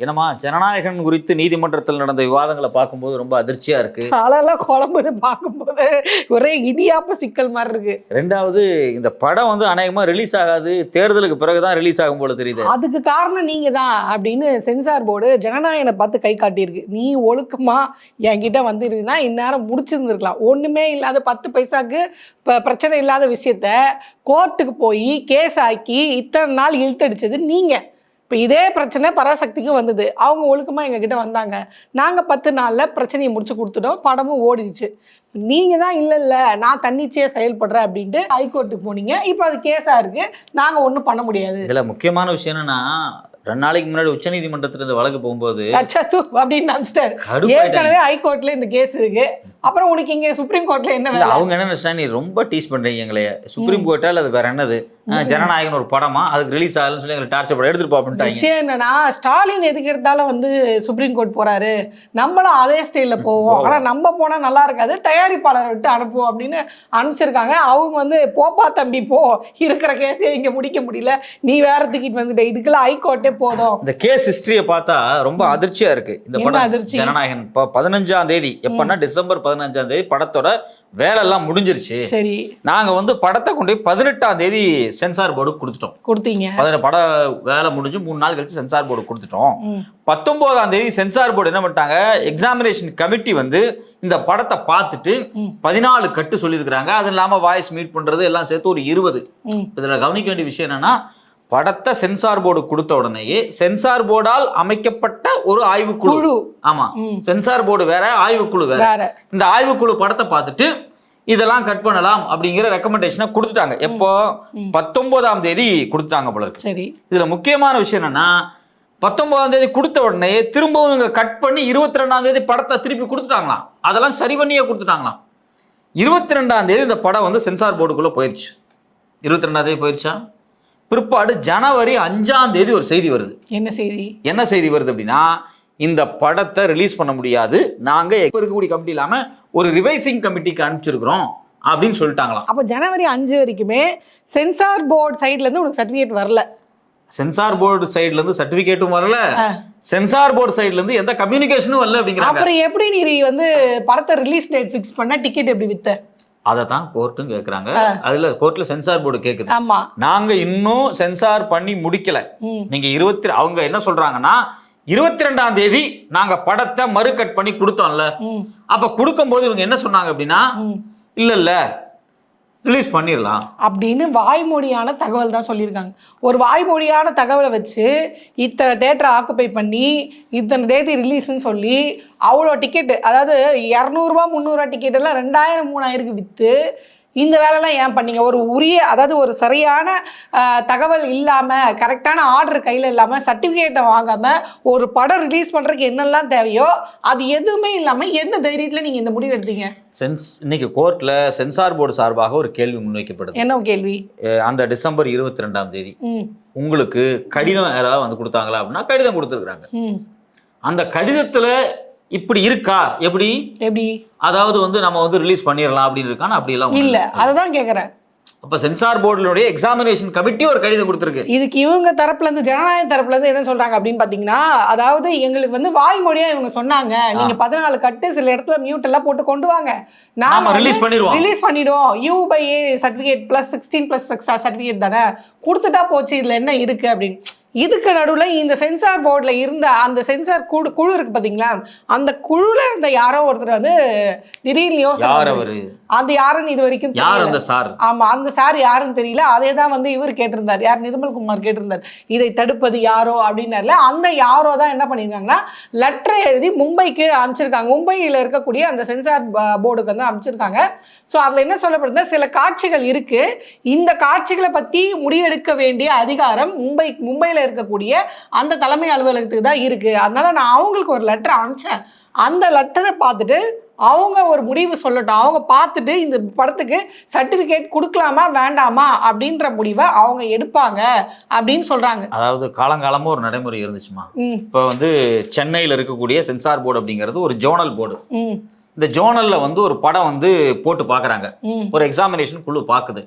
என்னம்மா ஜனநாயகன் குறித்து நீதிமன்றத்தில் நடந்த விவாதங்களை பார்க்கும்போது ரொம்ப அதிர்ச்சியா இருக்கு. காலெல்லாம் குழம்புது பார்க்கும்போது ஒரே இடியாப்ப சிக்கல் மாதிரி இருக்கு. ரெண்டாவது இந்த படம் வந்து அநேகமா ரிலீஸ் ஆகாது. தேர்தலுக்கு பிறகுதான் ரிலீஸ் ஆகும் போல தெரியுது. அதுக்கு காரணம் நீங்க தான் அப்படின்னு சென்சார் போர்டு ஜனநாயகனை பார்த்து கை காட்டியிருக்கு. நீ ஒழுக்கமா என்கிட்ட வந்துருந்தா இந்நேரம் முடிச்சிருந்துருக்கலாம். ஒண்ணுமே இல்லாத பத்து பைசாக்கு பிரச்சனை இல்லாத விஷயத்த கோர்ட்டுக்கு போய் கேஸ் ஆக்கி இத்தனை நாள் இழுத்தடிச்சது நீங்க. இப்போ இதே பிரச்சனை பராசக்திக்கும் வந்தது. அவங்க ஒழுக்கமாக எங்ககிட்ட வந்தாங்க. நாங்கள் பத்து நாளில் பிரச்சனையை முடிச்சு கொடுத்துட்டோம். படமும் ஓடிடுச்சு. நீங்கள் தான் இல்லை இல்லை நான் தன்னிச்சையாக செயல்படுறேன் அப்படின்ட்டு ஹைகோர்ட்டுக்கு போனீங்க. இப்போ அது கேஸாக இருக்குது நாங்கள் ஒன்றும் பண்ண முடியாது. இதுல முக்கியமான விஷயம் என்னன்னா ரெண்டு நாளைக்கு முன்னாடி உச்சநீதிமன்றத்துல இந்த வழக்கு போகும்போது அச்சத்து அப்படின்னு நினச்சிட்டாரு. கடுப்பாயிட்டாங்க ஏற்கனவே ஹைகோர்ட்ல இந்த கேஸ் இருக்கு. அப்புறம் உனக்கு இங்க சுப்ரீம் கோர்ட்ல என்ன அவங்க என்ன நினைச்சிட்டா நீ ரொம்ப டீஸ் பண்றீங்க எங்களைய சுப்ரீம் கோர்ட்டால் அது வேற என்னது? ஜனநாயகன் ஒரு படமா? அதுக்கு ரிலீஸ் ஆகலன்னு சொல்லி எங்களை டார்ச்சர் படம் எடுத்துட்டு அப்படின்ட்டாங்க விஷயம் என்னன்னா ஸ்டாலின் எதுக்கு எடுத்தாலும் வந்து சுப்ரீம் கோர்ட் போறாரு. நம்மளும் அதே ஸ்டைல்ல போவோம். ஆனா நம்ம போனா நல்லா இருக்காது. தயாரிப்பாளரை விட்டு அனுப்புவோம் அப்படின்னு அனுப்பிச்சிருக்காங்க. அவங்க வந்து போப்பா தம்பி போ. இருக்கிற கேஸே இங்க முடிக்க முடியல. நீ வேற தூக்கிட்டு வந்துட்ட. இதுக்கெல்லாம் ஹைகோர்ட்டே போதும். இந்த கேஸ் ஹிஸ்டரியை பார்த்தா ரொம்ப அதிர்ச்சியா இருக்கு. இந்த படம் அதிர்ச்சி? ஜனநாயகன். பதினஞ்சாம் தேதி. எப்பன்னா டிசம்பர் பதினஞ்சாம் தேதி படத்தோட வேலை எல்லாம் முடிஞ்சிருச்சு. சரி. நாங்க வந்து படத்தை கொண்டு போய் பதினெட்டாம் தேதி சென்சார் போர்டு கொடுத்துட்டோம். கொடுத்தீங்க. பதின பட வேலை முடிஞ்சு மூணு நாள் கழிச்சு சென்சார் போர்டு கொடுத்துட்டோம். பத்தொன்பதாம் தேதி சென்சார் போர்டு என்ன பண்ணிட்டாங்க? எக்ஸாமினேஷன் கமிட்டி வந்து இந்த படத்தை பார்த்துட்டு. பதினாலு கட்டு சொல்லியிருக்கிறாங்க. அது இல்லாம வாய்ஸ் மீட் பண்றது எல்லாம் சேர்த்து ஒரு இருபது. இதுல கவனிக்க வேண்டிய விஷயம் என்னன்னா படத்தை சென்சார் போர்டு கொடுத்த உடனேயே சென்சார் போர்டால் அமைக்கப்பட்ட ஒரு ஆய்வுக்குழு. குழு. ஆமா. சென்சார் போர்டு வேற ஆய்வுக்குழு வேற. இந்த ஆய்வுக்குழு படத்தை பார்த்துட்டு இதெல்லாம் கட் பண்ணலாம் அப்படிங்கிற ரெக்கமெண்டேஷனை கொடுத்துட்டாங்க. எப்போ. பத்தொன்பதாம் தேதி கொடுத்துட்டாங்க போல இருக்கு. சரி. இதுல முக்கியமான விஷயம் என்னன்னா பத்தொன்பதாம் தேதி கொடுத்த உடனே திரும்பவும் இவங்க கட் பண்ணி இருபத்தி ரெண்டாம் தேதி படத்தை திருப்பி கொடுத்துட்டாங்களாம். அதெல்லாம் சரி பண்ணியே கொடுத்துட்டாங்களாம். இருபத்தி ரெண்டாம் தேதி இந்த படம் வந்து சென்சார் போர்டுக்குள்ள போயிடுச்சு இருபத்தி ரெண்டாம் தேதி போயிடுச்சா பிற்பாடு ஜனவரி அஞ்சாம் தேதி ஒரு செய்தி வருது. என்ன செய்தி? என்ன செய்தி வருது அப்படின்னா இந்த படத்தை ரிலீஸ் பண்ண முடியாது. நாங்க இப்ப இருக்கக்கூடிய கமிட்டி இல்லாம ஒரு ரிவைசிங் கமிட்டிக்கு அனுப்பிச்சிருக்கிறோம் அப்படின்னு சொல்லிட்டாங்களாம். அப்போ ஜனவரி அஞ்சு வரைக்குமே சென்சார் போர்டு சைட்ல இருந்து உனக்கு சர்டிஃபிகேட் வரல. சென்சார் போர்டு சைடுல இருந்து சர்டிபிகேட்டும் வரல. சென்சார் போர்டு சைடுல இருந்து எந்த கம்யூனிகேஷனும் வரல அப்படிங்கிறாங்க. அப்புறம் எப்படி நீ வந்து படத்தை ரிலீஸ் டேட் ஃபிக்ஸ் பண்ண டிக்கெட் எப்படி வித்த? அதை தான் கோர்ட்டும் கேக்குறாங்க அதுல கோர்ட்ல சென்சார் போர்டு கேக்குது. நாங்க இன்னும் சென்சார் பண்ணி முடிக்கல. நீங்க இருபத்தி அவங்க என்ன சொல்றாங்கன்னா இருபத்தி ரெண்டாம் தேதி நாங்க படத்தை மறு கட் பண்ணி கொடுத்தோம்ல. அப்ப கொடுக்கும்போது இவங்க என்ன சொன்னாங்க அப்படின்னா இல்ல இல்ல ரிலீஸ் பண்ணிடலாம் அப்படின்னு வாய்மொழியான தகவல் தான் சொல்லியிருக்காங்க. ஒரு வாய்மொழியான தகவலை வச்சு இத்தனை தேட்டரை ஆக்குப்பை பண்ணி இத்தனை தேதி ரிலீஸ்ன்னு சொல்லி அவ்வளோ டிக்கெட்டு அதாவது இரநூறுபா முந்நூறுவா டிக்கெட் எல்லாம் ரெண்டாயிரம் மூணாயிரம் விற்று இந்த வேலைலாம் ஏன் பண்ணீங்க? ஒரு உரிய அதாவது ஒரு சரியான தகவல் இல்லாமல் கரெக்டான ஆர்டர் கையில் இல்லாமல் சர்டிஃபிகேட்டை வாங்காமல் ஒரு படம் ரிலீஸ் பண்ணுறதுக்கு என்னெல்லாம் தேவையோ அது எதுவுமே இல்லாமல் எந்த தைரியத்தில் நீங்கள் இந்த முடிவு எடுத்தீங்க? சென்ஸ் இன்னைக்கு கோர்ட்ல சென்சார் போர்டு சார்பாக ஒரு கேள்வி முன்வைக்கப்படுது. என்ன கேள்வி? அந்த டிசம்பர் இருபத்தி ரெண்டாம் தேதி உங்களுக்கு கடிதம் யாராவது வந்து கொடுத்தாங்களா அப்படின்னா கடிதம் கொடுத்துருக்காங்க ம். அந்த கடிதத்துல இப்படி இருக்கா? எப்படி? எப்படி? அதாவது வந்து நம்ம வந்து ரிலீஸ் பண்ணிடலாம் அப்படின்னு இருக்கான்னு அப்படி எல்லாம் இல்ல அததான் கேக்குறேன். அப்ப சென்சார் போர்டுடைய எக்ஸாமினேஷன் கமிட்டி ஒரு கடிதம் கொடுத்துருக்கு. இதுக்கு இவங்க தரப்புல இருந்து ஜனநாயக தரப்புல இருந்து என்ன சொல்றாங்க அப்படின்னு பாத்தீங்கன்னா அதாவது எங்களுக்கு வந்து வாய்மொழியா இவங்க சொன்னாங்க. நீங்க பதினாலு கட்டு சில இடத்துல மியூட் எல்லாம் போட்டு கொண்டு வாங்க. நாம ரிலீஸ் பண்ணிடுவோம். ரிலீஸ் பண்ணிடுவோம். U by A certificate plus sixteen plus certificate தானே? கொடுத்துட்டா போச்சு இதுல என்ன இருக்கு அப்படின்னு. இதுக்கு நடுவில் இந்த சென்சார் போர்டில் இருந்த அந்த சென்சார் குழு குழு இருக்கு பார்த்தீங்களா அந்த குழுல இருந்த யாரோ ஒருத்தர் வந்து திடீர்னு யோசனை அது யாருன்னு இது வரைக்கும் யார். அந்த சார்? ஆமா அந்த சார் யாருன்னு தெரியல. அதே தான் வந்து இவர் கேட்டிருந்தார். யார்? நிர்மல்குமார் கேட்டிருந்தார். இதை தடுப்பது யாரோ அப்படின்னார்ல. அந்த யாரோ தான் என்ன பண்ணியிருக்காங்கன்னா லெட்டரை எழுதி மும்பைக்கு அனுப்பிச்சிருக்காங்க. மும்பையில் இருக்கக்கூடிய அந்த சென்சார் போர்டுக்கு வந்து அனுப்பிச்சிருக்காங்க. ஸோ அதில் என்ன சொல்லப்படுதுன்னா சில காட்சிகள் இருக்கு. இந்த காட்சிகளை பற்றி முடிவெடுக்க வேண்டிய அதிகாரம் மும்பை மும்பையில் இருக்கக்கூடிய அந்த தலைமை அலுவலகத்துக்கு தான் இருக்கு. அதனால நான் அவங்களுக்கு ஒரு லெட்டர் அனுப்பிச்சேன். அந்த லெட்டரை பார்த்துட்டு அவங்க ஒரு முடிவு சொல்லட்டும். அவங்க பார்த்துட்டு இந்த படத்துக்கு சர்டிஃபிகேட் கொடுக்கலாமா வேண்டாமா அப்படின்ற முடிவை அவங்க எடுப்பாங்க அப்படின்னு சொல்றாங்க. அதாவது காலங்காலமா ஒரு நடைமுறை இருந்துச்சுமா. இப்ப வந்து சென்னையில இருக்கக்கூடிய சென்சார் போர்டு அப்படிங்கிறது ஒரு ஜோனல் போர்டு. இந்த ஜோனல்ல வந்து ஒரு படம் வந்து போட்டு பாக்குறாங்க ஒரு எக்ஸாமினேஷன் குழு பாக்குது.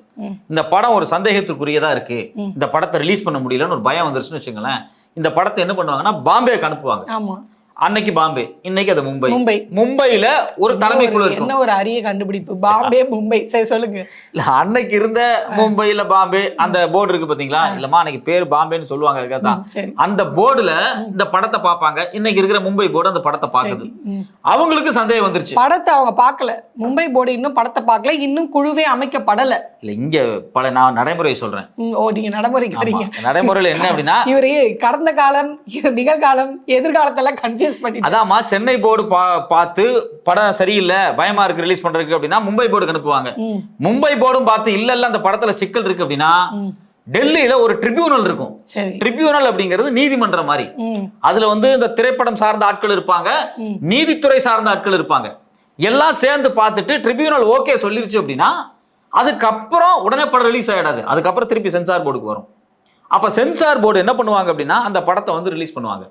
இந்த படம் ஒரு சந்தேகத்துக்குரியதா இருக்கு. இந்த படத்தை ரிலீஸ் பண்ண முடியலன்னு ஒரு பயம் வந்துருச்சுன்னு வச்சுங்களேன் இந்த படத்தை என்ன பண்ணுவாங்கன்னா பாம்பேக்கு அனுப்புவாங்க. ஆமா. அன்னைக்கு பாம்பே இன்னைக்கு அது மும்பை. மும்பை. மும்பையில ஒரு என்ன இருக்கும். என்ன ஒரு அரிய கண்டுபிடிப்பு? பாம்பே மும்பை. சரி சொல்லுங்க. இல்ல அன்னைக்கு இருந்த மும்பைல பாம்பே அந்த போர்டு இருக்கு பாத்தீங்களா? இல்லம்மா அன்னைக்கு பேர் பாம்பேன்னு சொல்லுவாங்க அதுக்காக அந்த போர்டுல இந்த படத்தை பார்ப்பாங்க. இன்னைக்கு இருக்கிற மும்பை போர்டு அந்த படத்தை பாக்குது. அவங்களுக்கு சந்தேகம் வந்துருச்சு. படத்தை அவங்க பார்க்கல. மும்பை போர்டு இன்னும் படத்தை பார்க்கல. இன்னும் குழுவே அமைக்கப்படல. இல்ல இங்க பல நான் நடைமுறை சொல்றேன். ஓ நீங்க நடைமுறைக்கு நடைமுறையில என்ன அப்படின்னா இவரு கடந்த காலம் நிகழ்காலம் எதிர்காலத்தெல்லாம் கன்ஃபியூஸ் பண்ணிட்டு அதாம்மா சென்னை போர்டு பா பார்த்து படம் சரியில்லை பயமா இருக்கு ரிலீஸ் பண்றதுக்கு அப்படின்னா மும்பை போர்டுக்கு அனுப்புவாங்க. மும்பை போர்டும் பார்த்து இல்ல இல்ல அந்த படத்துல சிக்கல் இருக்கு அப்படின்னா. டெல்லியில ஒரு ட்ரிபியூனல் இருக்கும். ட்ரிபியூனல் அப்படிங்கிறது நீதிமன்றம் மாதிரி. அதுல வந்து இந்த திரைப்படம் சார்ந்த ஆட்கள் இருப்பாங்க. நீதித்துறை சார்ந்த ஆட்கள் இருப்பாங்க. எல்லாம் சேர்ந்து பார்த்துட்டு ட்ரிபியூனல் ஓகே சொல்லிருச்சு அப்படின்னா அதுக்கப்புறம் உடனே படம் ரிலீஸ் ஆயிடாது. அதுக்கப்புறம் திருப்பி சென்சார் போர்டுக்கு வரும். அப்ப சென்சார் போர்டு என்ன பண்ணுவாங்க அப்படின்னா அந்த படத்தை வந்து ரிலீஸ் பண்ணுவாங்க.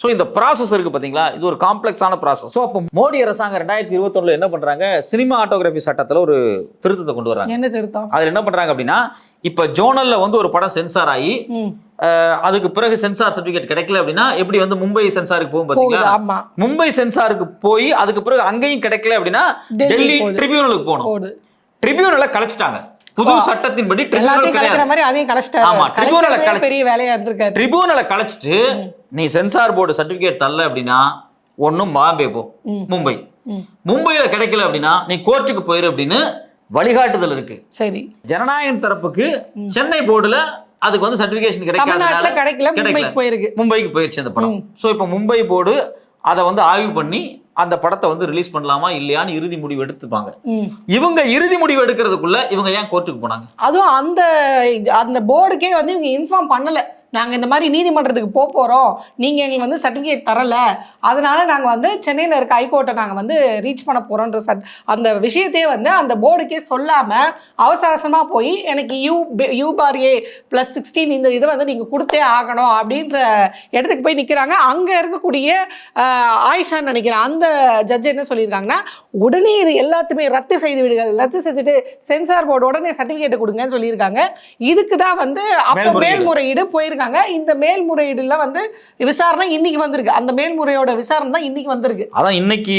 ஸோ இந்த ப்ராசஸ் இருக்கு பாத்தீங்களா? இது ஒரு காம்ப்ளெக்ஸான ப்ராசஸ் ஸோ அப்போ மோடி அரசாங்கம் ரெண்டாயிரத்தி இருபத்தொன்னுல என்ன பண்றாங்க? சினிமா ஆட்டோகிராஃபி சட்டத்துல ஒரு திருத்தத்தை கொண்டு வர்றாங்க. என்ன திருத்தம்? அதுல என்ன பண்றாங்க அப்படின்னா இப்ப ஜோனல்ல வந்து ஒரு படம் சென்சார் ஆகி அதுக்கு பிறகு சென்சார் சர்டிபிகேட் கிடைக்கல அப்படின்னா எப்படி வந்து மும்பை சென்சாருக்கு போகும் ஆமா. மும்பை சென்சாருக்கு போய் அதுக்கு பிறகு அங்கேயும் கிடைக்கல அப்படின்னா டெல்லி. ட்ரிபியூனலுக்கு போகணும். ட்ரிபியூனலை கலைச்சிட்டாங்க. புது. சட்டத்தின்படி ட்ரிபியூனல் கிடையாது. ஆமா, கலை- பெரிய வேலையா இருந்திருக்காரு ட்ரிபியூனலை கலைச்சிட்டு நீ சென்சார் போர்டு சர்டிபிகேட் தரல அப்படின்னா ஒண்ணும் பாம்பே போ. மும்பை. மும்பையில கிடைக்கல அப்படின்னா நீ கோர்ட்டுக்கு போயிரு அப்படின்னு வழிகாட்டுதல் இருக்கு. சரி. ஜனநாயகம் தரப்புக்கு சென்னை போர்டுல அதுக்கு வந்து சர்டிபிகேஷன் கிடைக்காதனால கிடைக்கல. மும்பைக்கு போயிருக்கு. மும்பைக்கு போயிடுச்சு அந்த படம். ஸோ இப்போ மும்பை போர்டு அதை வந்து ஆய்வு பண்ணி அந்த படத்தை வந்து ரிலீஸ் பண்ணலாமா இல்லையான்னு இறுதி முடிவு எடுத்துப்பாங்க. இவங்க இறுதி முடிவு எடுக்கிறதுக்குள்ள இவங்க ஏன் கோர்ட்டுக்கு போனாங்க? அதுவும் அந்த அந்த போர்டுக்கே வந்து இவங்க இன்ஃபார்ம் பண்ணல. நாங்க இந்த மாதிரி நீதிமன்றத்துக்கு போக போறோம். நீங்க எங்களுக்கு வந்து சர்டிபிகேட் தரல. அதனால நாங்க வந்து சென்னையில இருக்க ஹைகோர்ட்டை நாங்க வந்து ரீச் பண்ண போறோன்ற சட் அந்த விஷயத்தையே வந்து அந்த போர்டுக்கே சொல்லாம அவசர போய் எனக்கு U U bar A plus sixteen இந்த இதை வந்து நீங்க கொடுத்தே ஆகணும் அப்படின்ற இடத்துக்கு போய் நிக்கிறாங்க. அங்க இருக்கக்கூடிய ஆயிஷான்னு நினைக்கிறேன். அந்த ஜட்ஜ் என்ன சொல்லியிருக்காங்கன்னா உடனே இது எல்லாத்தையுமே ரத்து செய்து விடுங்கள். ரத்து செஞ்சுட்டு சென்சார் போர்டு உடனே சர்டிபிகேட் கொடுங்கன்னு சொல்லியிருக்காங்க. இதுக்கு தான் வந்து அப்போ மேல்முறையீடு. போயிருக்காங்க. இந்த மேல்முறையீடுல வந்து விசாரணை இன்னைக்கு வந்திருக்கு. அந்த மேல்முறையோட விசாரணை தான் இன்னைக்கு வந்திருக்கு. அதான் இன்னைக்கு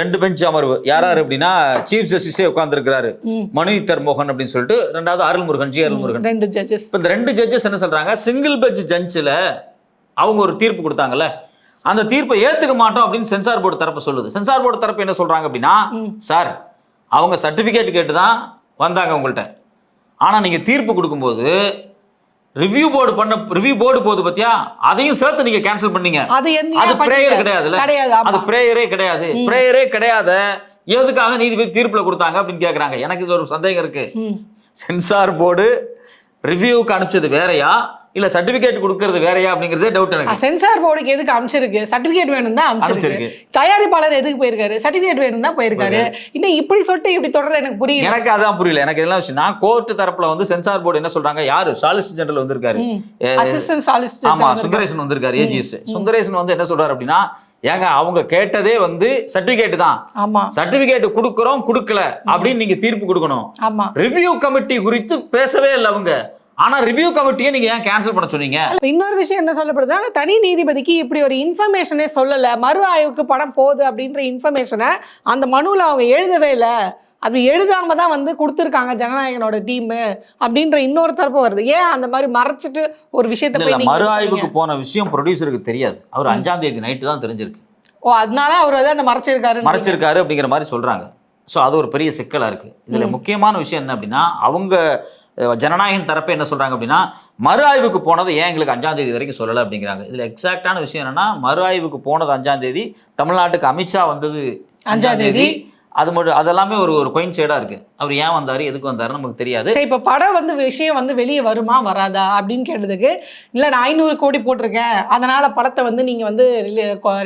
ரெண்டு பெஞ்ச் அமர்வு. யாராரு அப்படின்னா சீஃப் ஜஸ்டிஸே உட்கார்ந்துருக்கிறாரு. ம். மனுநீதர் மோகன் அப்படின்னு சொல்லிட்டு ரெண்டாவது அருள்முருகன் ஜி அருள்முருகன். ரெண்டு ஜட்ஜஸ் இந்த ரெண்டு ஜட்ஜஸ் என்ன சொல்றாங்க? சிங்கிள் பெஞ்ச் ஜட்ஜில் அவங்க ஒரு தீர்ப்பு கொடுத்தாங்கல்ல? அந்த தீர்ப்பை ஏத்துக்க மாட்டோம் அப்படின்னு சென்சார் போர்டு தரப்பு சொல்லுது. சென்சார் போர்டு தரப்பு என்ன சொல்றாங்க அப்படின்னா. சார் அவங்க சர்டிபிகேட் கேட்டு தான் வந்தாங்க உங்கள்கிட்ட ஆனா நீங்க தீர்ப்பு கொடுக்கும்போது ரிவ்யூ போர்டு பண்ண ரிவ்யூ போர்டு போகுது பாத்தியா? அதையும் சேர்த்து நீங்க கேன்சல் பண்ணீங்க. அது அது? பிரேயர் கிடையாதுல்ல? கிடையாது ஆமா. அது பிரேயரே கிடையாது. பிரேயரே கிடையாத எதுக்காக நீதிபதி தீர்ப்புல கொடுத்தாங்க அப்படின்னு கேக்குறாங்க. எனக்கு இது ஒரு சந்தேகம் இருக்கு. சென்சார் போர்டு ரிவ்யூவுக்கு அனுப்பிச்சது வேறயா? இல்ல சர்டிபிகேட் கொடுக்கறது வேறயா அப்படிங்கறதே டவுட் எனக்கு. சென்சார் போர்டுக்கு எதுக்கு அனுப்பிச்சிருக்கு சர்டிபிகேட் வேணும் தான் அனுப்பிச்சிருக்கு தயாரிப்பாளர் எதுக்கு போயிருக்காரு? சர்டிபிகேட் வேணும் தான் போயிருக்காரு. இன்னும் இப்படி சொல்லிட்டு இப்படி தொடர்றது எனக்கு புரியல. எனக்கு அதான் புரியல. எனக்கு இதெல்லாம் விஷயம் நான் கோர்ட் தரப்புல வந்து சென்சார் போர்டு என்ன சொல்றாங்க? யாரு? சாலிசிட்டர் ஜெனரல் வந்திருக்காரு. அசிஸ்டன்ட் ஆமா சாலிசிட்டர் சுந்தரேசன் வந்திருக்காரு ஏஜிஎஸ் சுந்தரேசன் வந்து என்ன சொல்றாரு அப்படின்னா ஏங்க அவங்க கேட்டதே வந்து சர்டிபிகேட் தான். ஆமா. சர்டிபிகேட் கொடுக்குறோம் கொடுக்கல அப்படின்னு நீங்க தீர்ப்பு கொடுக்கணும். ஆமா. ரிவ்யூ கமிட்டி குறித்து பேசவே இல்லை அவங்க. ஆனா ரிவ்யூ கமிட்டியை நீங்க ஏன் கேன்சல் பண்ண சொன்னீங்க? இன்னொரு விஷயம் என்ன சொல்லப்படுதுன்னா தனி நீதிபதிக்கு இப்படி ஒரு இன்ஃபர்மேஷனே சொல்லல மறு ஆய்வுக்கு படம் போகுது அப்படின்ற இன்ஃபர்மேஷனை அந்த மனுவில் அவங்க எழுதவே இல்லை. அப்படி எழுதாம தான் வந்து கொடுத்துருக்காங்க ஜனநாயகனோட டீம் அப்படின்ற இன்னொரு தரப்பு வருது. ஏன் அந்த மாதிரி மறைச்சிட்டு ஒரு விஷயத்தை மறு? ஆய்வுக்கு போன விஷயம் ப்ரொடியூசருக்கு தெரியாது. அவர் அஞ்சாம் தேதி நைட்டு தான் தெரிஞ்சிருக்கு. ஓ அதனால அவர் வந்து அந்த மறைச்சிருக்காரு மறைச்சிருக்காரு அப்படிங்கிற மாதிரி சொல்றாங்க. ஸோ அது ஒரு பெரிய சிக்கலா இருக்கு. இதுல முக்கியமான விஷயம் என்ன அப்படின்னா அவங்க அஹ், ஜனநாயகம் தரப்பே என்ன சொல்றாங்க அப்படின்னா மறு ஆய்வுக்கு போனது ஏன் எங்களுக்கு அஞ்சாம் தேதி வரைக்கும் சொல்லலை அப்படிங்கிறாங்க இதுல எக்ஸாக்டான விஷயம் என்னன்னா மறு ஆய்வுக்கு போனது அஞ்சாம் தேதி தமிழ்நாட்டுக்கு அமித்ஷா வந்தது அஞ்சாம் தேதி. அது மட்டும் அதெல்லாமே ஒரு ஒரு கொயின் சைடா இருக்கு. அவர் ஏன் வந்தாரு? எதுக்கு வந்தாரு நமக்கு தெரியாது. சரி இப்போ படம் வந்து விஷயம் வந்து வெளியே வருமா வராதா? அப்படின்னு கேட்டதுக்கு இல்லை நான் ஐநூறு கோடி போட்டிருக்கேன். அதனால படத்தை வந்து நீங்கள் வந்து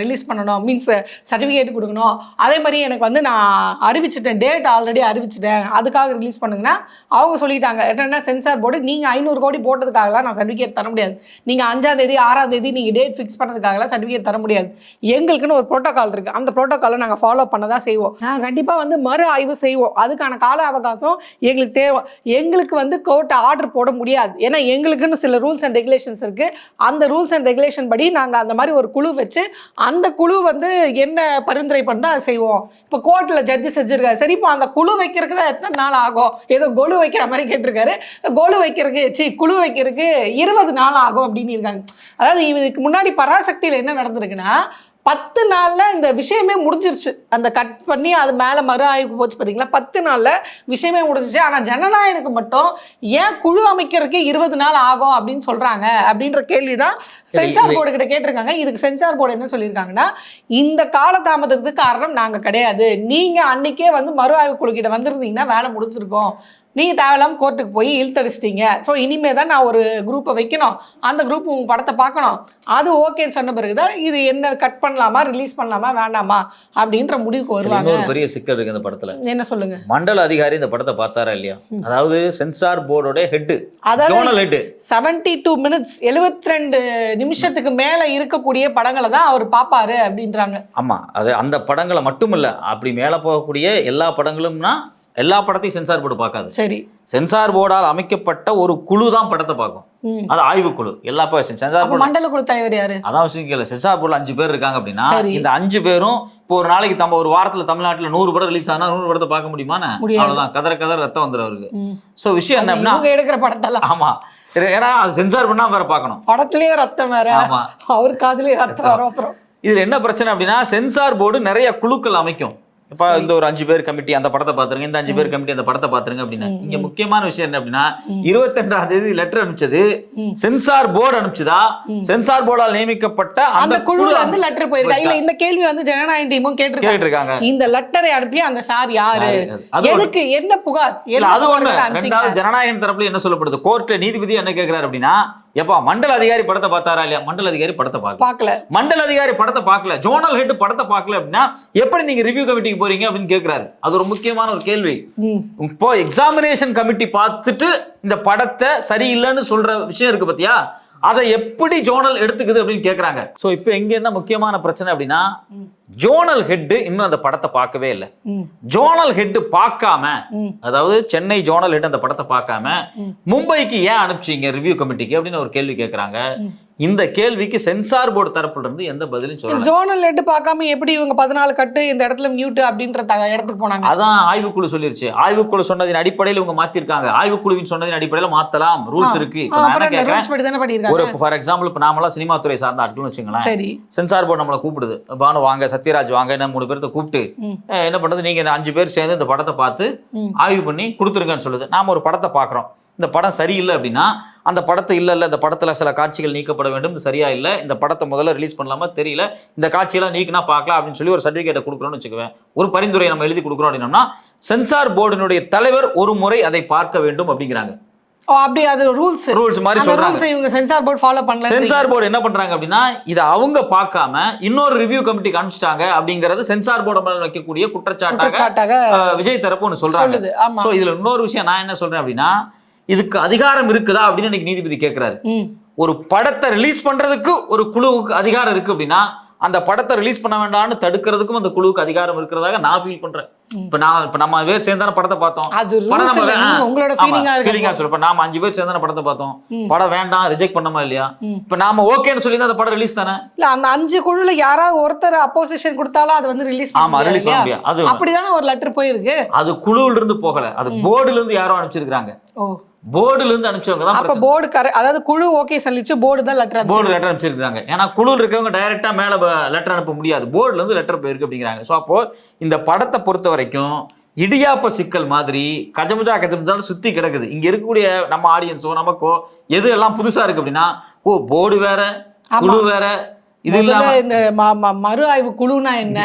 ரிலீஸ் பண்ணணும். மீன்ஸ் சர்டிஃபிகேட் கொடுக்கணும். அதே மாதிரி எனக்கு வந்து நான் அறிவிச்சிட்டேன். Date already அறிவிச்சிட்டேன். அதுக்காக ரிலீஸ் பண்ணுங்கன்னா அவங்க சொல்லிட்டாங்க. என்னென்னா சென்சார் போர்டு நீங்கள் ஐநூறு கோடி போட்டதுக்காகலாம் நான் சர்டிஃபிகேட் தர முடியாது. நீங்கள் அஞ்சாம் தேதி ஆறாம் தேதி நீங்கள் டேட் ஃபிக்ஸ் பண்ணதுக்காகலாம் சர்டிஃபிகேட் தர முடியாது. எங்களுக்குன்னு ஒரு ப்ரோட்டோகால் இருக்குது அந்த ப்ரோட்டோகாலை நாங்கள் ஃபாலோ பண்ண தான் செய்வோம். கண்டிப்பாக வந்து மறு ஆய்வு செய்வோம். அதுக்கான கால அவகாசம் எங்களுக்கு தேவை. எங்களுக்கு வந்து கோர்ட் ஆர்டர் போட முடியாது. ஏன்னா எங்களுக்குன்னு சில ரூல்ஸ் அண்ட் ரெகுலேஷன்ஸ் இருக்குது அந்த ரூல்ஸ் அண்ட் ரெகுலேஷன் படி நாங்கள் அந்த மாதிரி ஒரு குழு வச்சு அந்த குழு வந்து என்ன பரிந்துரை பண்ணால் அதை செய்வோம். இப்போ கோர்ட்டில் ஜட்ஜு செஞ்சுருக்காரு. சரி இப்போ அந்த குழு வைக்கிறதுக்கு தான் எத்தனை நாள் ஆகும்? ஏதோ கொலு வைக்கிற மாதிரி கேட்டிருக்காரு. கொலு வைக்கிறதுக்கு சி குழு வைக்கிறதுக்கு இருபது நாள் ஆகும் அப்படின்னு இருக்காங்க. அதாவது இதுக்கு முன்னாடி பராசக்தியில் என்ன நடந்திருக்குன்னா பத்து நாள்ல இந்த விஷயமே முடிஞ்சிருச்சு. அந்த கட் பண்ணி அது மேல மறு ஆய்வுக்கு போச்சு பாத்தீங்களா? பத்து நாள்ல விஷயமே முடிஞ்சிச்சு. ஆனா ஜனநாயகனுக்கு மட்டும் ஏன் குழு அமைக்கிறதுக்கு இருபது நாள் ஆகும் அப்படின்னு சொல்றாங்க? அப்படின்ற கேள்விதான் சென்சார் இது- போர்டு கிட்ட கேட்டிருக்காங்க. இதுக்கு சென்சார் போர்டு என்ன சொல்லியிருக்காங்கன்னா இந்த காலதாமதத்துக்கு காரணம் நாங்க கிடையாது. நீங்க அன்னைக்கே வந்து மறு ஆய்வு குழு கிட்ட வந்திருந்தீங்கன்னா வேலை முடிஞ்சிருக்கும். நீங்க தேவையில்லாம கோர்ட்டுக்கு போய் இழுத்தடிச்சிட்டீங்க. ஸோ இனிமே தான் நான் ஒரு குரூப்பை வைக்கணும். அந்த குரூப் உங்க படத்தை பார்க்கணும். அது ஓகேன்னு சொன்ன பிறகுதான் இது என்ன கட் பண்ணலாமா ரிலீஸ் பண்ணலாமா வேண்டாமா அப்படின்ற முடிவுக்கு வருவாங்க. இன்னொரு பெரிய சிக்கல் இருக்கு இந்த படத்துல. என்ன சொல்லுங்க? மண்டல அதிகாரி இந்த படத்தை பார்த்தாரா இல்லையா? அதாவது சென்சார் போர்டோட ஹெட் அதாவது செவன்டி டூ மினிட்ஸ் எழுபத்தி ரெண்டு நிமிஷத்துக்கு மேல இருக்கக்கூடிய படங்களை தான் அவர் பாப்பாரு அப்படின்றாங்க. ஆமா அது அந்த படங்களை மட்டும் இல்ல அப்படி மேல போகக்கூடிய எல்லா படங்களும்னா எல்லா படத்தையும் சென்சார் போர்டு பார்க்காது. சரி. சென்சார் போர்டால் அமைக்கப்பட்ட ஒரு குழு தான் படத்தை பார்க்கும். அது ஆய்வுக்குழு எல்லா சென்சார் போர்டு மண்டல குழு தலைவர் யாரு? அதான் விஷயம் சென்சார் போர்டில் அஞ்சு பேர் இருக்காங்க அப்படின்னா. இந்த அஞ்சு பேரும் இப்போ ஒரு நாளைக்கு தம்ம ஒரு வாரத்துல தமிழ்நாட்டுல நூறு படம் ரிலீஸ் ஆனா நூறு படத்தை பார்க்க முடியுமான்னு? முடியாது. அவ்வளவுதான். கதற கதற ரத்தம் வந்துடும் அவருக்கு. சோ விஷயம் என்ன அப்படின்னா எடுக்கிற படத்தெல்லாம். ஆமா. ஏன்னா அது சென்சார் பண்ணா வேற பார்க்கணும். படத்திலேயே ரத்தம் வேற. ஆமா. அவர் காதுலயே ரத்தம். வரும் அப்புறம். இதுல என்ன பிரச்சனை அப்படின்னா சென்சார் போர்டு நிறைய குழுக்கள் அமைக்கும். இப்ப இந்த ஒரு அஞ்சு பேர் கமிட்டி அந்த படத்தை பாத்துருங்க இந்த அஞ்சு பேர் கமிட்டி அந்த படத்தை பாத்துருங்க அப்படின்னு இங்க. முக்கியமான விஷயம் என்ன அப்படின்னா. இருபத்தி ரெண்டாம் தேதி லெட்டர் அனுப்பிச்சது. சென்சார் போர்டு அனுப்பிச்சதா. சென்சார் போர்டால் நியமிக்கப்பட்ட அந்த குழுல குழு வந்து லெட்டர் போயிருக்கா இல்ல இந்த கேள்வி வந்து ஜனநாயக டீமும் கேட்டிருக்காங்க இந்த லெட்டரை அனுப்பி அந்த சார் யாரு. எதுக்கு என்ன புகார் அது ஒண்ணு? ரெண்டாவது தரப்புல என்ன சொல்லப்படுது கோர்ட்ல நீதிபதி என்ன கேக்குறாரு அப்படின்னா எப்பா மண்டல அதிகாரி படத்தை பார்த்தாரா இல்லையா? மண்டல அதிகாரி படத்தை பார்க்கல. பார்க்கல. மண்டல அதிகாரி படத்தை பார்க்கல. ஜோனல் ஹெட் படத்தை பார்க்கல அப்படின்னா எப்படி நீங்க ரிவ்யூ கமிட்டிக்கு போறீங்க அப்படின்னு கேக்குறாரு. அது ஒரு முக்கியமான ஒரு கேள்வி. இப்போ எக்ஸாமினேஷன் கமிட்டி பார்த்துட்டு இந்த படத்தை சரியில்லைன்னு சொல்ற விஷயம் இருக்கு பாத்தியா? அதை எப்படி ஜோனல் எடுத்துக்குது அப்படின்னு கேக்குறாங்க. சோ இப்போ எங்க என்ன முக்கியமான பிரச்சனை அப்படின்னா. ஜோனல் ஹெட் இன்னும் அந்த படத்தை பார்க்கவே இல்லை. ஜோனல் ஹெட் பார்க்காம. அதாவது சென்னை ஜோனல் ஹெட் அந்த படத்தை பார்க்காம. மும்பைக்கு ஏன் அனுப்பிச்சீங்க ரிவ்யூ கமிட்டிக்கு அப்படின்னு ஒரு கேள்வி கேக்குறாங்க. ம். இந்த கேள்விக்கு சென்சார் போர்டு தரப்புல இருந்து எந்த பதிலும் சொல்லல. ஜோனல் லெட்டு பார்க்காம எப்படி இவங்க பதினாலு கட்டு இந்த இடத்துல மியூட் அப்படின்ற இடத்துக்கு போனாங்க? அதான் ஆய்வுக்குழு சொல்லிருச்சு. ஆய்வுக்குழு சொன்னதின் அடிப்படையில் இவங்க மாத்திருக்காங்க. ஆய்வுக்குழுவின் சொன்னதின் அடிப்படையில மாத்தலாம் ரூல்ஸ் இருக்கு. ஒரு ஃபார் எக்ஸாம்பிள் இப்ப நாமெல்லாம் சினிமா துறை சார்ந்த ஆட்கள்னு வச்சுங்களேன். சரி. சென்சார் போர்டு நம்மளை கூப்பிடுது. பானு வாங்க சத்யராஜ் வாங்க என்ன மூணு பேர்த்த கூப்பிட்டு என்ன பண்றது? நீங்க அஞ்சு பேர் சேர்ந்து இந்த படத்தை பார்த்து. ஆய்வு பண்ணி கொடுத்துருங்கன்னு சொல்லுது. நாம ஒரு படத்தை பார்க்குறோம். இந்த படம் சரியில்லை அப்படின்னா அந்த படத்தை இல்லை இல்லை இந்த படத்தில் சில காட்சிகள் நீக்கப்பட வேண்டும். இது சரியா இல்லை. இந்த படத்தை முதல்ல ரிலீஸ் பண்ணலாமா? தெரியல. இந்த காட்சியெல்லாம் நீக்கினா பார்க்கலாம் அப்படின்னு சொல்லி ஒரு சர்டிஃபிகேட்டை கொடுக்குறோம்னு வச்சுக்குவேன். ஒரு பரிந்துரை நம்ம எழுதி கொடுக்குறோம் அப்படின்னோம்னா சென்சார் போர்டினுடைய தலைவர் ஒரு முறை அதை பார்க்க வேண்டும் அப்படிங்கிறாங்க. அப்படி அது ரூல்ஸ் ரூல்ஸ் மாதிரி சொல்றாங்க. ரூல்ஸ் இவங்க சென்சார் போர்டு ஃபாலோ பண்ணல சென்சார் போர்டு என்ன பண்றாங்க அப்படின்னா இதை அவங்க பார்க்காம இன்னொரு ரிவ்யூ கமிட்டிக்கு அனுப்பிச்சிட்டாங்க அப்படிங்கிறது சென்சார் போர்டு மேல வைக்கக்கூடிய குற்றச்சாட்டாக விஜய் தரப்பு ஒன்று சொல்றாங்க. சோ இதுல இன்னொரு விஷயம் நான் என்ன சொல்றேன் அப்படின்னா இதுக்கு அதிகாரம் இருக்குதா அப்படின்னு நீதிபதி கேட்கிறாரு. ஒரு படத்தை ரிலீஸ் பண்றதுக்கு ஒரு குழுவுக்கு அதிகாரம் இருக்கு அப்படின்னா அந்த படத்தை ரிலீஸ் பண்ண வேண்டாம்னு தடுக்கிறதுக்கும் அந்த குழுவுக்கு அதிகாரம் இருக்கிறதாக நான் ஃபீல் பண்றேன். இப்ப நான் இப்ப நம்ம பேர் சேர்ந்தான படத்தை பார்த்தோம். உங்களோட ஃபீலிங்கா சொல்ல. நாம அஞ்சு பேர் சேர்ந்தான படத்தை பார்த்தோம். படம் வேண்டாம் ரிஜெக்ட் பண்ணமா இல்லையா. இப்ப நாம ஓகேன்னு சொல்லி அந்த படம் ரிலீஸ் தானே? இல்ல அந்த அஞ்சு குழுல யாராவது ஒருத்தர் அப்போசிஷன் கொடுத்தாலும் அது வந்து ரிலீஸ் ஆமா ரிலீஸ் பண்ண முடியாது. அது அப்படிதானே ஒரு லெட்டர் போயிருக்கு? அது குழுவில இருந்து போகல. அது போர்டுல இருந்து யாரோ அனுப்பிச்சிருக்காங்க ஓ. போர்டுல இருந்து அனுப்பிச்சவங்க தான் அப்ப போர்டு கரை அதாவது குழு ஓகே சொல்லிச்சு போர்டு தான் லெட்டர் போர்டு லெட்டர் அனுப்பிச்சிருக்காங்க ஏன்னா குழுவில் இருக்கவங்க டைரக்டா மேல லெட்டர் அனுப்ப முடியாது. போர்டுல இருந்து லெட்டர் போயிருக்கு அப்படிங்கிறாங்க. ஸோ அப்போ இந்த படத்தை பொறுத்த வரைக்கும் இடியாப்ப சிக்கல் மாதிரி கஜமுஜா கஜமுஜான்னு சுத்தி கிடக்குது. இங்க இருக்கக்கூடிய நம்ம ஆடியன்ஸோ நமக்கோ எது எல்லாம் புதுசா இருக்கு அப்படின்னா ஓ போர்டு வேற. குழு வேற இது இல்லாம இந்த மறு ஆய்வு குழுனா என்ன?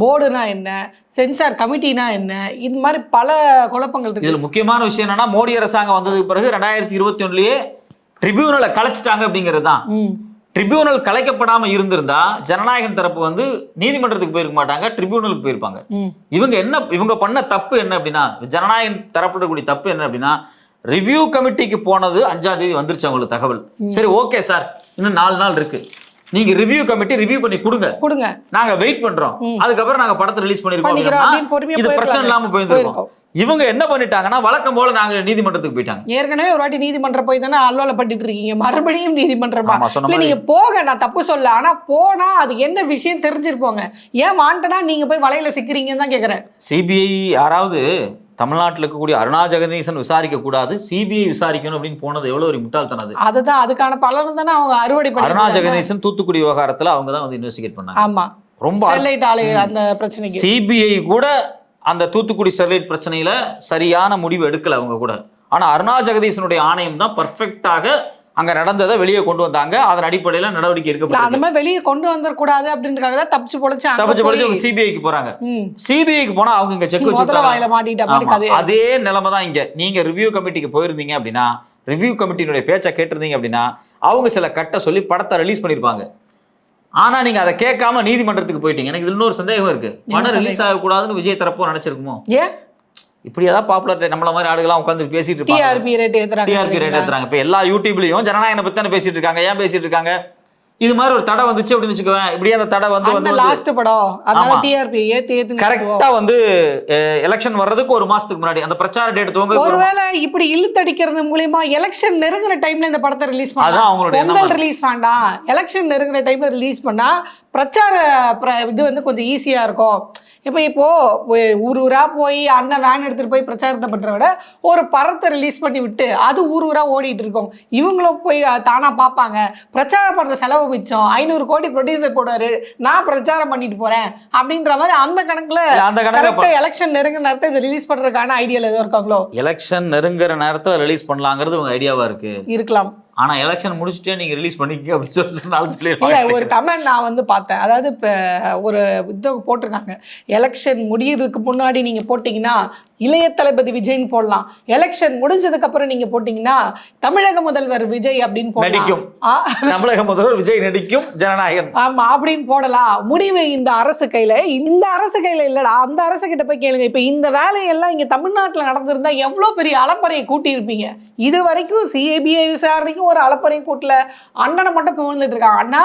போர்டுனா என்ன? சென்சார் கமிட்டினா என்ன? இது மாதிரி பல குழப்பங்கள் இருக்கு. இதுல முக்கியமான விஷயம் என்னன்னா மோடி அரசாங்கம் வந்ததுக்கு பிறகு ரெண்டாயிரத்தி இருபத்தி ஒண்ணுலயே ட்ரிபியூனலை கலைச்சிட்டாங்க அப்படிங்கிறது தான். ட்ரிபியூனல் கலைக்கப்படாம இருந்திருந்தா ஜனநாயகன் தரப்பு வந்து நீதிமன்றத்துக்கு போயிருக்க மாட்டாங்க ட்ரிபியூனலுக்கு போயிருப்பாங்க. இவங்க என்ன இவங்க பண்ண தப்பு என்ன அப்படின்னா ஜனநாயகன் தரப்புல இருக்கக்கூடிய தப்பு என்ன அப்படின்னா ரிவ்யூ கமிட்டிக்கு போனது அஞ்சாம் தேதி வந்துருச்சு அவங்களுக்கு தகவல். சரி ஓகே சார். இன்னும் நாலு நாள் இருக்கு. நீங்க ரிவ்யூ கமிட்டி ரிவ்யூ பண்ணி கொடுங்க. கொடுங்க. நாங்க வெயிட் பண்றோம். அதுக்கப்புறம் நாங்க படத்தை ரிலீஸ் பண்ணிருக்கோம் இது பிரச்சனை இல்லாம போயிருக்கோம். இவங்க என்ன பண்ணிட்டாங்கன்னா வழக்கம் போல நாங்க நீதிமன்றத்துக்கு போயிட்டாங்க. ஏற்கனவே ஒரு வாட்டி நீதிமன்றம் போய் தானே அல்லோலப்பட்டு இருக்கீங்க. மறுபடியும் நீதிமன்றமா இல்ல நீங்க போக நான் தப்பு சொல்ல ஆனா போனா அது என்ன விஷயம் தெரிஞ்சிருப்போங்க. ஏன் வாண்டனா நீங்க போய் வலையில சிக்கிறீங்கன்னு தான் கேக்குறேன். சிபிஐ யாராவது தமிழ்நாட்டில் இருக்கக்கூடிய அருணா ஜெகதீசன் விசாரிக்க கூடாது சிபிஐ விசாரிக்கணும் அப்படின்னு போனது எவ்வளவு ஒரு முட்டாள்தனம் அது அதுதான் அதுக்கான பலன் தானே அவங்க அறுவடை அருணா ஜெகதீசன் தூத்துக்குடி விவகாரத்துல அவங்க தான் வந்து இன்வெஸ்டிகேட் பண்ணாங்க. ஆமா. ரொம்ப அந்த பிரச்சனைக்கு. சிபிஐ கூட அந்த தூத்துக்குடி ஸ்டெர்லைட் பிரச்சனையில சரியான முடிவு எடுக்கல அவங்க கூட. ஆனா அருணா ஜெகதீசனுடைய ஆணையம் தான் பர்ஃபெக்டாக அங்க நடந்ததை வெளியே கொண்டு வந்தாங்க. அதன் அடிப்படையில நடவடிக்கை இல்ல, அந்த மாதிரி வெளியே கொண்டு வந்துடக்கூடாது அப்படின்றதுக்காக தான் தப்பிச்சு பொழைச்சு அங்க தப்பிச்சு போய், படிச்சு சிபிஐக்கு போறாங்க. சிபிஐக்கு போனா அவங்க இங்க செக் முதல்ல வாயில மாட்டிட்ட மாதிரி அதே நிலைமை தான் இங்க. நீங்க ரிவ்யூ கமிட்டிக்கு போயிருந்தீங்க அப்படின்னா ரிவ்யூ கமிட்டியினுடைய பேச்சை கேட்டிருந்தீங்க அப்படின்னா அவங்க சில கட்ட சொல்லி படத்தை ரிலீஸ் பண்ணிருப்பாங்க ஆனா நீங்க அதை கேட்காம நீதிமன்றத்துக்கு போயிட்டீங்க. எனக்கு இன்னொரு சந்தேகம் இருக்கு. சந்தேகம்? ரிலீஸ் ஆகக்கூடாதுன்னு விஜய் தரப்போ நினைச்சிருக்குமோ? ஏன்? இப்படி ஏதாவது பாப்புலர் நம்மள மாதிரி ஆளுகளாம் உட்காந்து பேசிட்டு இருப்பாங்க. டிஆர்பி ரேட் ஏத்துறாங்க டிஆர்பி ரேட் ஏத்துறாங்க. இப்ப எல்லா யூடியூப்லயும் ஜனநாயகனை பத்தி தானே பேசிட்டு இருக்காங்க. ஏன் பேசிட்டு இருக்காங்க? இது மாதிரி ஒரு தடை வந்துச்சு அப்படின்னு வச்சுக்கோவேன். இப்படியே அந்த தடை வந்து வந்து லாஸ்ட் படம். அதனால. டிஆர்பி ஏத்து ஏத்து. கரெக்டா வந்து எலெக்ஷன் வர்றதுக்கு ஒரு மாசத்துக்கு முன்னாடி அந்த பிரச்சார டேட் துவங்க ஒருவேளை இப்படி இழுத்தடிக்கிறது மூலியமா எலெக்ஷன் நெருங்குற டைம்ல இந்த படத்தை ரிலீஸ் அதான் அவங்களுடைய எண்ணமா பொங்கல் ரிலீஸ் வேண்டாம் எலெக்ஷன் நெருங்குற டைம்ல ரிலீஸ் பண்ணா பிரச்சார பிர- இது வந்து கொஞ்சம் ஈஸியா இருக்கும். இப்போ இப்போ ஒ- ஊர் ஊரா போய் அண்ணன் வேன் எடுத்துட்டு போய் பிரச்சாரத்தை பண்றத விட ஒரு படத்தை ரிலீஸ் பண்ணி விட்டு அது ஊர் ஊரா ஓடிட்டு இருக்கும். இவங்களும் போய் அஹ், தானா பார்ப்பாங்க பிரச்சாரம் பண்ற செலவு மிச்சம். ஐநூறு கோடி ப்ரொடியூசர் போடுவாரு. நான் பிரச்சாரம் பண்ணிட்டு போறேன். அப்படின்ற மாதிரி அந்த கணக்குல எலெக்ஷன் நெருங்க நேரத்தை இதை ரிலீஸ் பண்றதுக்கான ஐடியால எதுவும் இருக்காங்களோ? எலெக்ஷன் நெருங்குற நேரத்துல ரிலீஸ் பண்ணலாங்கிறது உங்க ஐடியாவா இருக்கு. இருக்கலாம். ஆனா எலெக்ஷன் முடிச்சுட்டே நீங்க ரிலீஸ் பண்ணிக்க அப்படின்னு சொல்லி ஒரு கமெண்ட் நான் வந்து பார்த்தேன். அதாவது இப்போ ஒரு இது போட்டிருக்காங்க. எலெக்ஷன் முடியறதுக்கு முன்னாடி நீங்க போட்டீங்கன்னா இளைய தளபதி விஜய்னு போடலாம். எலெக்ஷன் முடிஞ்சதுக்கு அப்புறம் நீங்க போட்டீங்கன்னா தமிழக முதல்வர் விஜய் அப்படின்னு போடலாம். தமிழக முதல்வர் விஜய் நடிக்கும். ஜனநாயகன். ஆமா அப்படின்னு போடலாம். முடிவு இந்த அரசு கையில. இந்த அரசு கையில இல்லடா. அந்த அரசு கிட்ட போய் கேளுங்க. இப்ப இந்த வேலையெல்லாம் இங்க தமிழ்நாட்டுல நடந்திருந்தா எவ்வளவு பெரிய அலப்பறையை கூட்டி இருப்பீங்க இது வரைக்கும் சிஏபிஐ விசாரணைக்கும் ஒரு அலப்பறையும் கூட்டல. அண்ணனை மட்டும் புகழ்ந்துட்டு இருக்காங்க. அண்ணா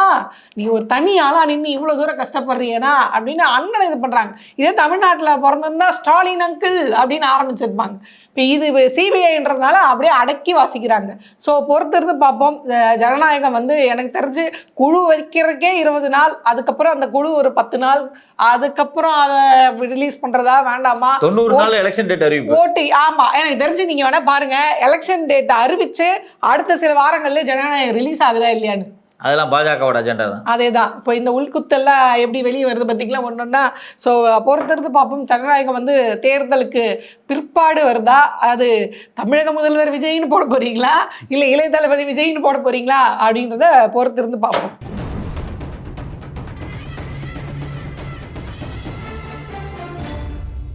நீ ஒரு தனி ஆளா நின்று இவ்வளவு தூரம் கஷ்டப்படுறியனா? அப்படின்னு அண்ணனை இது பண்றாங்க. இதே தமிழ்நாட்டுல பிறந்திருந்தா ஸ்டாலின் அங்கிள் அப்படின்னு ஆரம்பிச்சிருப்பாங்க. இப்போ இது சிபிஐன்றதுனால அப்படியே அடக்கி வாசிக்கிறாங்க. ஸோ பொறுத்திருந்து பார்ப்போம். ஜனநாயகம் வந்து எனக்கு தெரிஞ்சு குழு வைக்கிறதுக்கே இருபது நாள் அதுக்கப்புறம் அந்த குழு ஒரு பத்து நாள் அதுக்கப்புறம் அதை ரிலீஸ் பண்றதா வேண்டாமா? தொண்ணூறு நாள் எலெக்ஷன் டேட் அறிவிப்பு. ஓட்டு ஆமா. எனக்கு தெரிஞ்சு நீங்க வேணா பாருங்க எலெக்ஷன் டேட் அறிவிச்சு அடுத்த சில வாரங்கள்ல ஜனநாயகம் ரிலீஸ் ஆகுதா இல்லையான்னு. அதெல்லாம் பாஜகவோட அஜெண்டா தான். அதே தான் இப்போ இந்த உள்குத்தெல்லாம் எப்படி வெளியே வருது பார்த்தீங்களா ஒன்றுன்னா ஸோ பொறுத்திருந்து பார்ப்போம். ஜனநாயகம் வந்து தேர்தலுக்கு பிற்பாடு வருதா? அது தமிழக முதல்வர் விஜய்னு போட போகிறீங்களா இல்லை இளைய தளபதி விஜய்னு போட போகிறீங்களா அப்படின்றத பொறுத்திருந்து பார்ப்போம்.